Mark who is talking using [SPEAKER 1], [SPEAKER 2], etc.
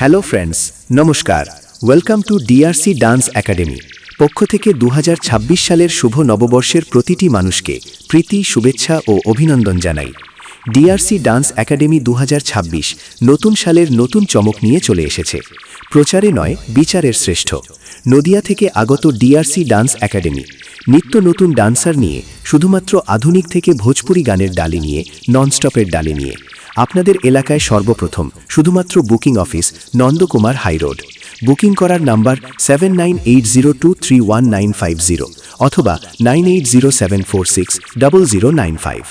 [SPEAKER 1] Hello friends, নমস্কার। Welcome to DRC dance academy পক্ষ থেকে দু হাজার ছাব্বিশ সালের শুভ নববর্ষের প্রতিটি মানুষকে প্রীতি, শুভেচ্ছা ও অভিনন্দন জানাই। ডিআরসি ডান্স একাডেমি দু হাজার ছাব্বিশ নতুন সালের নতুন চমক নিয়ে চলে এসেছে। প্রচারে নয়, বিচারের শ্রেষ্ঠ। নদিয়া থেকে আগত ডিআরসি ডান্স একাডেমি নিত্য নতুন ডান্সার নিয়ে শুধুমাত্র আধুনিক থেকে ভোজপুরি গানের ডালি নিয়ে ননস্টপের ডালি নিয়ে। আপনাদের এলাকায় সর্বপ্রথম, শুধুমাত্র booking office, Nandakumar high road booking করার number seven nine eight zero two three one nine five zero অথবা nine eight zero seven four six double zero nine five